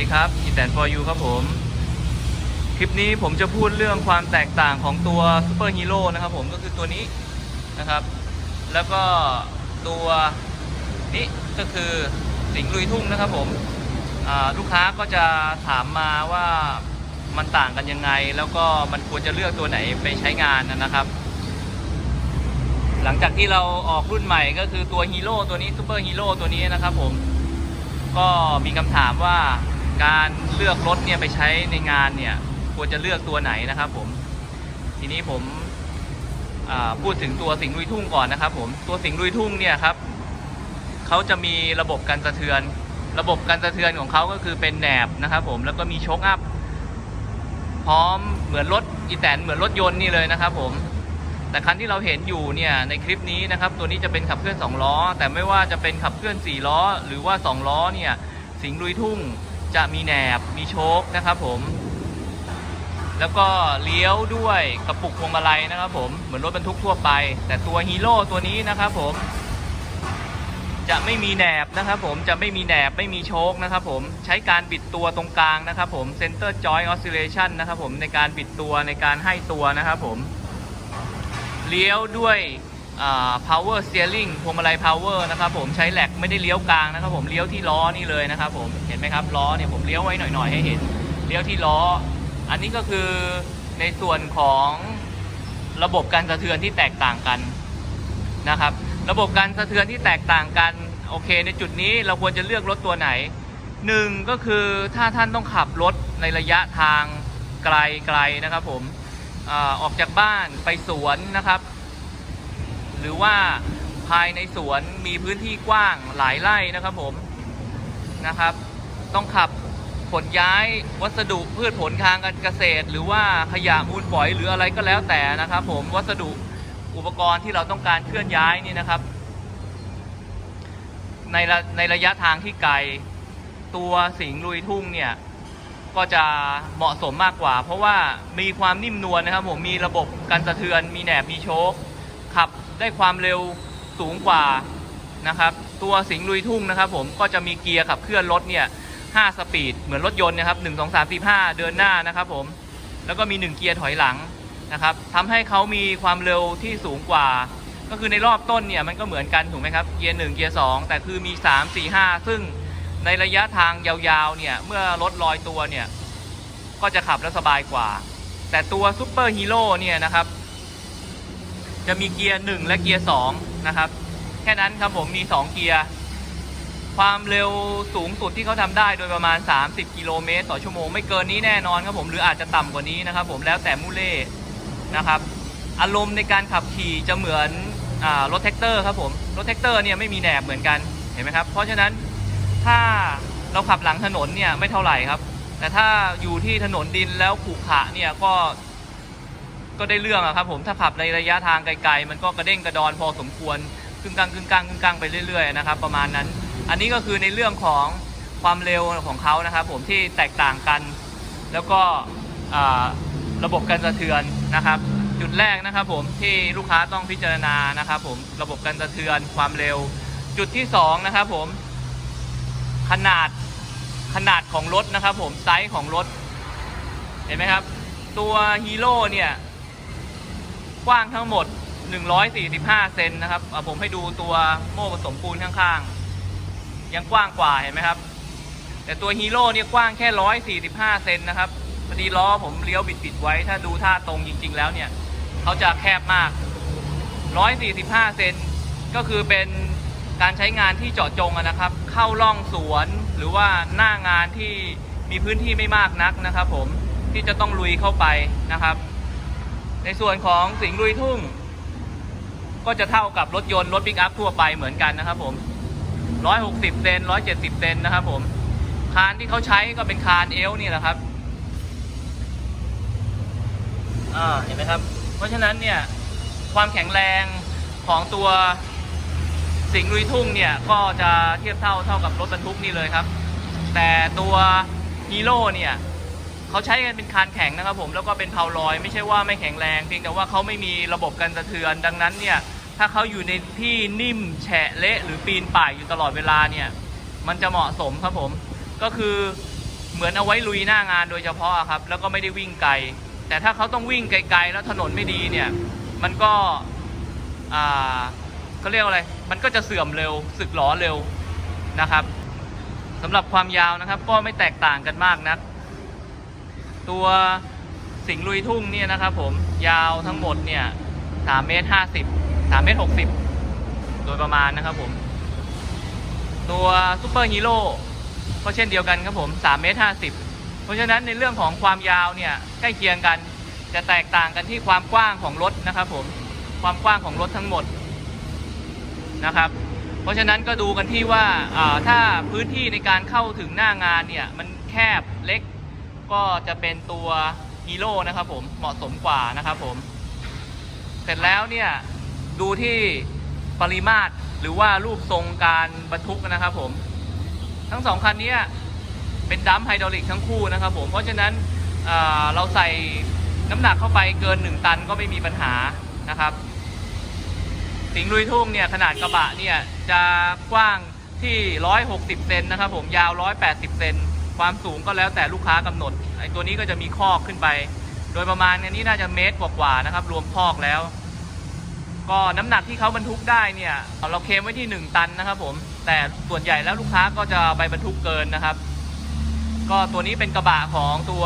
ดีครับอีแตน for you ครับผม คลิปนี้ผมจะพูดเรื่องความแตกต่างของตัวซูเปอร์ฮีโร่นะครับผมก็คือตัวนี้นะครับ แล้วก็ตัวนี้ก็คือสิงลุยทุ่งนะครับผมลูกค้าก็จะถามมาว่ามันต่างกันยังไง แล้วก็มันควรจะเลือกตัวไหนไปใช้งานนะครับ หลังจากที่เราออกรุ่นใหม่ก็คือตัวฮีโร่ตัวนี้ซูเปอร์ฮีโร่ตัวนี้นะครับผมก็มีคำถามว่า การเลือกรถเนี่ยไปใช้ในงานเนี่ยควรจะเลือกตัวไหนนะครับผมทีนี้ผมพูดถึงตัวสิงห์ลุยทุ่งก่อนนะครับผมตัวสิงห์ลุยทุ่งเนี่ยครับเขาจะมีระบบการสะเทือน ระบบการสะเทือนของเขาก็คือเป็นแหนบนะครับผมแล้วก็มีโชคอัพพร้อมเหมือนรถอีแตนเหมือนรถยนต์นี่เลยนะครับผมแต่คันที่เราเห็นอยู่เนี่ยในคลิปนี้นะครับ ตัวนี้จะเป็นขับเคลื่อน2ล้อ แต่ไม่ว่าจะเป็นขับเคลื่อน4ล้อ หรือว่า 2 ล้อเนี่ยสิงห์ลุยทุ่ง จะมีแหนบมีโชคนะครับผมแล้วก็เลี้ยวด้วยกระปุกพวงมาลัยนะครับผมเหมือนรถบรรทุกทั่วไป แต่ตัวฮีโร่ตัวนี้นะครับผม จะไม่มีแหนบนะครับผมจะไม่มีแหนบไม่มีโชคนะครับผมใช้การบิดตัวตรงกลางนะครับผม center joint oscillation นะครับผมในการบิดตัวในการให้ตัวนะครับผม เลี้ยวด้วย power steering พวงมาลัย power นะครับผมใช้แหลกไม่ได้เลี้ยวกลางนะครับผมเลี้ยวที่ล้อนี่เลยนะครับผมเห็นไหมครับล้อเนี่ยผมเลี้ยวไว้หน่อยๆให้เห็นเลี้ยวที่ล้อ อันนี้ก็คือในส่วนของระบบการสะเทือนที่แตกต่างกันนะครับ ระบบการสะเทือนที่แตกต่างกันโอเค ในจุดนี้เราควรจะเลือกรถตัวไหนหนึ่งก็คือถ้าท่านต้องขับรถในระยะทางไกลๆนะครับผมอออกจากบ้านไปสวนนะครับ หรือว่าภายในสวนมีพื้นที่กว้างหลายไร่นะครับผมนะครับ ต้องขับขนย้ายวัสดุพืชผลทางการเกษตร หรือว่าขยะมูลฝอยหรืออะไรก็แล้วแต่นะครับ ผมวัสดุอุปกรณ์ที่เราต้องการเคลื่อนย้ายนี่นะครับ ในระในระยะทางที่ไกลตัวสิงลุยทุ่งเนี่ยก็จะเหมาะสมมากกว่า เพราะว่ามีความนิ่มนวลนะครับผมมีระบบการสะเทือนมีแหนบมีโชคขับ ได้ความเร็วสูงกว่านะครับตัวสิงห์ลุยทุ่งนะครับผมก็จะมีเกียร์ขับเคลื่อนรถเนี่ย5สปีดเหมือนรถยนต์นะครับ1 2 3 4 5เดินหน้านะครับผมแล้วก็มี 1 เกียร์ถอยหลังนะครับทำให้เขามีความเร็วที่สูงกว่า ก็คือในรอบต้นเนี่ยมันก็เหมือนกันถูกไหมครับเกียร์1เกียร์2แต่คือมี 3 4 5 ซึ่งในระยะทางยาวๆเนี่ยเมื่อรถลอยตัวเนี่ยก็จะขับแล้วสบายกว่า แต่ตัวซูเปอร์ฮีโร่เนี่ยนะครับ จะมีเกียร์ 1 และเกียร์2นะครับ แค่นั้นครับผมมี 2 เกียร์ ความเร็วสูงสุดที่เขาทำได้โดยประมาณ 30 กิโลเมตรต่อชั่วโมง ไม่เกินนี้แน่นอนครับผมหรืออาจจะต่ำกว่านี้นะครับ ผมแล้วแต่มูเล่นะครับ อารมณ์ในการขับขี่จะเหมือนอรถแท็กเตอร์ครับผมรถแท็กเตอร์เนี่ยไม่มีแหนบเหมือนกันเห็นไหมครับ เพราะฉะนั้นถ้าเราขับหลังถนนเนี่ยไม่เท่าไหร่ครับ แต่ถ้าอยู่ที่ถนนดินแล้วขรุขระเนี่ยก็ ก็ได้เรื่องอะครับผมถ้าขับในระยะทางไกลๆ มันก็กระเด้งกระดอนพอสมควรกึ่งกลางกึ่งกลางกึ่งกลางไปเรื่อยๆนะครับประมาณนั้น อันนี้ก็คือในเรื่องของความเร็วของเขานะครับ ผมที่แตกต่างกัน แล้วก็ระบบการสะเทือนนะครับ จุดแรกนะครับผมที่ลูกค้าต้องพิจารณานะครับผมระบบการสะเทือนความเร็ว จุดที่สองนะครับผมขนาดขนาดของรถนะครับผมไซส์ของรถ เห็นไหมครับ ตัวฮีโร่เนี่ย กว้างทั้งหมด 145 เซนนะครับอะผมให้ดูตัวโม่ผสมปูนข้างๆ ยังกว้างกว่าเห็นไหมครับ แต่ตัวฮีโร่เนี่ยกว้างแค่ 145 เซนนะครับพอดีล้อผมเลี้ยวบิดๆไว้ ถ้าดูท่าตรงจริง ๆ แล้วเนี่ยเขาจะแคบมาก 145 เซนก็คือเป็นการใช้งานที่เจาะจงนะครับ เข้าร่องสวนหรือว่าหน้างานที่มีพื้นที่ไม่มากนักนะครับ ผมที่จะต้องลุยเข้าไปนะครับ ในส่วนของสิงห์ลุยทุ่ง ก็จะเท่ากับรถยนต์รถปิกอัพทั่วไปเหมือนกันนะครับผม 160 เซน 170 เซนนะครับผม คานที่เขาใช้ก็เป็นคานเอลนี่แหละครับอ่าเห็นไหมครับ เพราะฉะนั้นเนี่ยความแข็งแรงของตัวสิงห์ลุยทุ่งเนี่ยก็จะเทียบเท่าเท่ากับรถบรรทุกนี่เลยครับ แต่ตัวฮีโร่เนี่ย เขาใช้กันเป็นคานแข็งนะครับผมแล้วก็เป็นเพาลอยไม่ใช่ว่าไม่แข็งแรงเพียงแต่ว่าเขาไม่มีระบบการสะเทือน ดังนั้นเนี่ยถ้าเขาอยู่ในที่นิ่มแฉะเละ หรือปีนป่ายอยู่ตลอดเวลาเนี่ยมันจะเหมาะสมครับผม ก็คือเหมือนเอาไว้ลุยหน้างานโดยเฉพาะครับ แล้วก็ไม่ได้วิ่งไกล แต่ถ้าเขาต้องวิ่งไกลๆ แล้วถนนไม่ดีเนี่ยมันก็อ่าเขาเรียกว่าอะไรมันก็จะเสื่อมเร็วสึกหรอเร็วนะครับสำหรับความยาวนะครับก็ไม่แตกต่างกันมากนัก ตัวสิงลุยทุ่งเนี่ยนะครับผมยาวทั้งหมดเนี่ยสามเมตรห้าสิบสามเมตรหกสิบโดยประมาณนะครับผม ตัวซูเปอร์ฮีโร่ก็เช่นเดียวกันครับผม3เมตร50เพราะฉะนั้นในเรื่องของความยาวเนี่ยใกล้เคียงกันจะแตกต่างกันที่ความกว้างของรถนะครับผมความกว้างของรถทั้งหมดนะครับ เพราะฉะนั้นก็ดูกันที่ว่าถ้าพื้นที่ในการเข้าถึงหน้างานเนี่ยมันแคบเล็ก ก็จะเป็นตัวฮีโร่นะครับผมเหมาะสมกว่านะครับผม เสร็จแล้วเนี่ยดูที่ปริมาตรหรือว่ารูปทรงการบรรทุกนะครับผม ทั้งสองคันนี้เป็นดัมป์ไฮดรอลิกทั้งคู่นะครับผม เพราะฉะนั้นเเราใส่น้ำหนักเข้าไปเกิน 1 ตันก็ไม่มีปัญหานะครับสิงลุยทุ่งเนี่ยขนาดกระบะเนี่ยจะกว้างที่ 160 เซนนะครับผมยาว 180 เซน ความสูงก็แล้วแต่ลูกค้ากำหนดไอ้ตัวนี้ก็จะมีคอกขึ้นไป โดยประมาณอันนี้น่าจะเมตรกว่าๆนะครับ รวมคอกแล้ว ก็น้ำหนักที่เขาบรรทุกได้เนี่ยเราเคมไว้ที่ 1 ตันนะครับ ผม แต่ส่วนใหญ่แล้วลูกค้าก็จะไปบรรทุกเกินนะครับ ก็ตัวนี้เป็นกระบะของตัว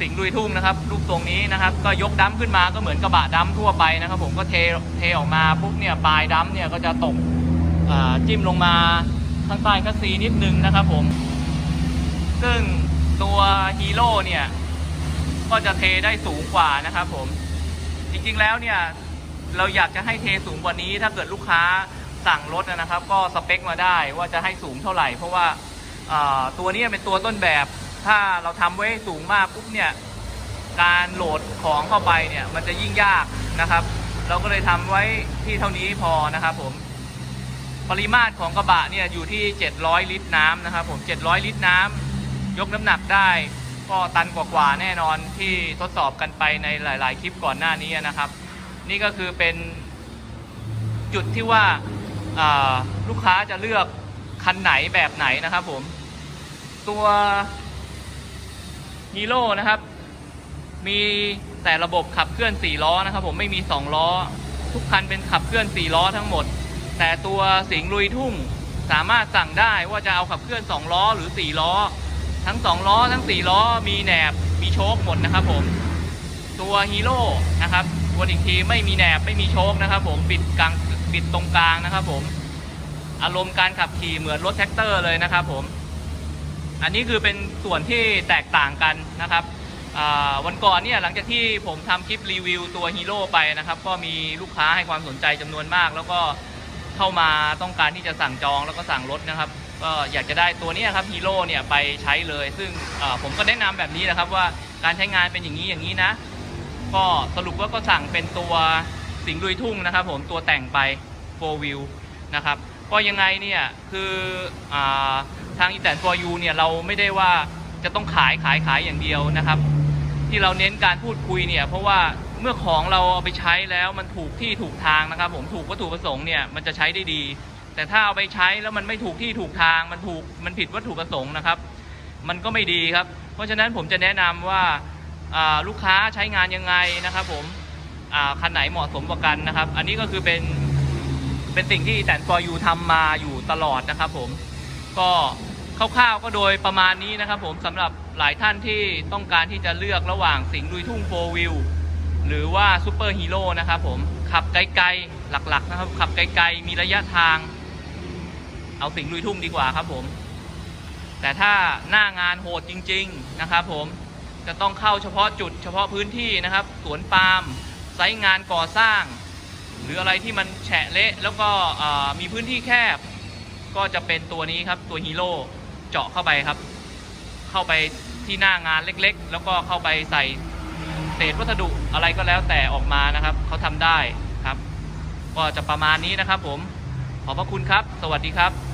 สิงห์ลุยทุ่งนะครับรูปทรงนี้นะครับ ก็ยกดัมขึ้นมาก็เหมือนกระบะดัมทั่วไปนะครับ ผมก็เทเทออกมาปุ๊บเนี่ยปลายดัมเนี่ยก็จะตกอ่าจิ้มลงมาข้างใต้คัสซีนิดนึงนะครับ ผม ซึ่งตัวฮีโร่เนี่ย ก็จะเทได้สูงกว่านะครับผม จริงๆแล้วเนี่ย เราอยากจะให้เทสูงกว่านี้ ถ้าเกิดลูกค้าสั่งรถนะครับ ก็สเปคมาได้ว่าจะให้สูงเท่าไหร่ เพราะว่าตัวนี้เป็นตัวต้นแบบ ถ้าเราทำไว้สูงมากปุ๊บเนี่ย การโหลดของเข้าไปเนี่ย มันจะยิ่งยากนะครับ เราก็เลยทำไว้ที่เท่านี้พอนะครับผมปริมาตรของกระบะเนี่ยอยู่ที่ 700 ลิตรน้ำนะครับผม 700 ลิตรน้ำ ยกน้ำหนักได้ ก็ตันกว่าๆแน่นอนที่ทดสอบกันไปในหลาย ๆ คลิปก่อนหน้านี้นะครับ นี่ก็คือเป็นจุดที่ว่าาลูกค้าจะเลือกคันไหนแบบไหนนะครับผม ตัวฮีโร่นะครับ มีแต่ระบบขับเคลื่อน 4 ล้อนะครับ ผมไม่มี 2 ล้อ ทุกคันเป็นขับเคลื่อน 4 ล้อทั้งหมด แต่ตัวสิงลุยทุ่งสามารถสั่งได้ว่าจะเอาขับเคลื่อน 2 ล้อหรือ 4 ล้อ ทั้ง 2 ล้อทั้ง 4 ล้อมีแหนบมีโชคหมดนะครับผม ตัวฮีโร่นะครับตัวอีกทีไม่มีแหนบไม่มีโชคนะครับ ผมบิดกลางบิดตรงกลางนะครับ ผม อารมณ์การขับขี่เหมือนรถแท็กเตอร์เลยนะครับผม อันนี้คือเป็นส่วนที่แตกต่างกันนะครับวันก่อนเนี่ยหลังจากที่ผมทำคลิปรีวิวตัวฮีโร่ไปนะครับ ก็มีลูกค้าให้ความสนใจจำนวนมาก แล้วก็เข้ามาต้องการที่จะสั่งจองแล้วก็สั่งรถนะครับ ก็อยากจะได้ตัวนี้ครับฮีโร่เนี่ยไปใช้เลย ซึ่งผมก็แนะนำแบบนี้นะครับว่าการใช้งานเป็นอย่างนี้อย่างนี้นะ ก็สรุปว่าก็สั่งเป็นตัวสิงห์ลุยทุ่งนะครับ ผมตัวแต่งไป4 wheel นะครับก็ยังไงเนี่ยคืออทางอีแตน for you เนี่ยเราไม่ได้ว่าจะต้องขายขายขายอย่างเดียวนะครับ ที่เราเน้นการพูดคุยเนี่ยเพราะว่าเมื่อของเราเอาไปใช้แล้วมันถูกที่ถูกทางนะครับ ผมถูกวัตถุประสงค์เนี่ยมันจะใช้ได้ดี แต่ถ้าเอาไปใช้แล้วมันไม่ถูกที่ถูกทางมันถูกมันผิดวัตถุประสงค์นะครับ มันก็ไม่ดีครับ เพราะฉะนั้นผมจะแนะนำว่าอ่าลูกค้าใช้งานยังไงนะครับ ผมคันไหนเหมาะสมกว่ากันนะครับ อันนี้ก็คือเป็นเป็นสิ่งที่แต่ฟอร์ยูทำมาอยู่ตลอดนะครับ ผมก็คร่าวๆก็โดยประมาณนี้นะครับ ผมสำหรับหลายท่านที่ต้องการที่จะเลือกระหว่างสิงห์ลุยทุ่งโฟวิวหรือว่าซูเปอร์ฮีโร่นะครับผมขับไกลๆหลักๆนะครับ ขับไกลๆมีระยะทาง เอาสิงลุยทุ่งดีกว่าครับผม แต่ถ้าหน้างานโหดจริง ๆ นะครับผมจะต้องเข้าเฉพาะจุดเฉพาะพื้นที่นะครับ สวนปาล์มไซต์งานก่อสร้าง หรืออะไรที่มันแฉะเละแล้วก็มีพื้นที่แคบ ก็จะเป็นตัวนี้ครับตัวฮีโร่เจาะเข้าไปครับ เข้าไปที่หน้างานเล็กๆ แล้วก็เข้าไปใส่เศษวัสดุอะไรก็แล้วแต่ออกมานะครับเขาทำได้ครับ ก็จะประมาณนี้นะครับผมขอบพระคุณครับ สวัสดีครับ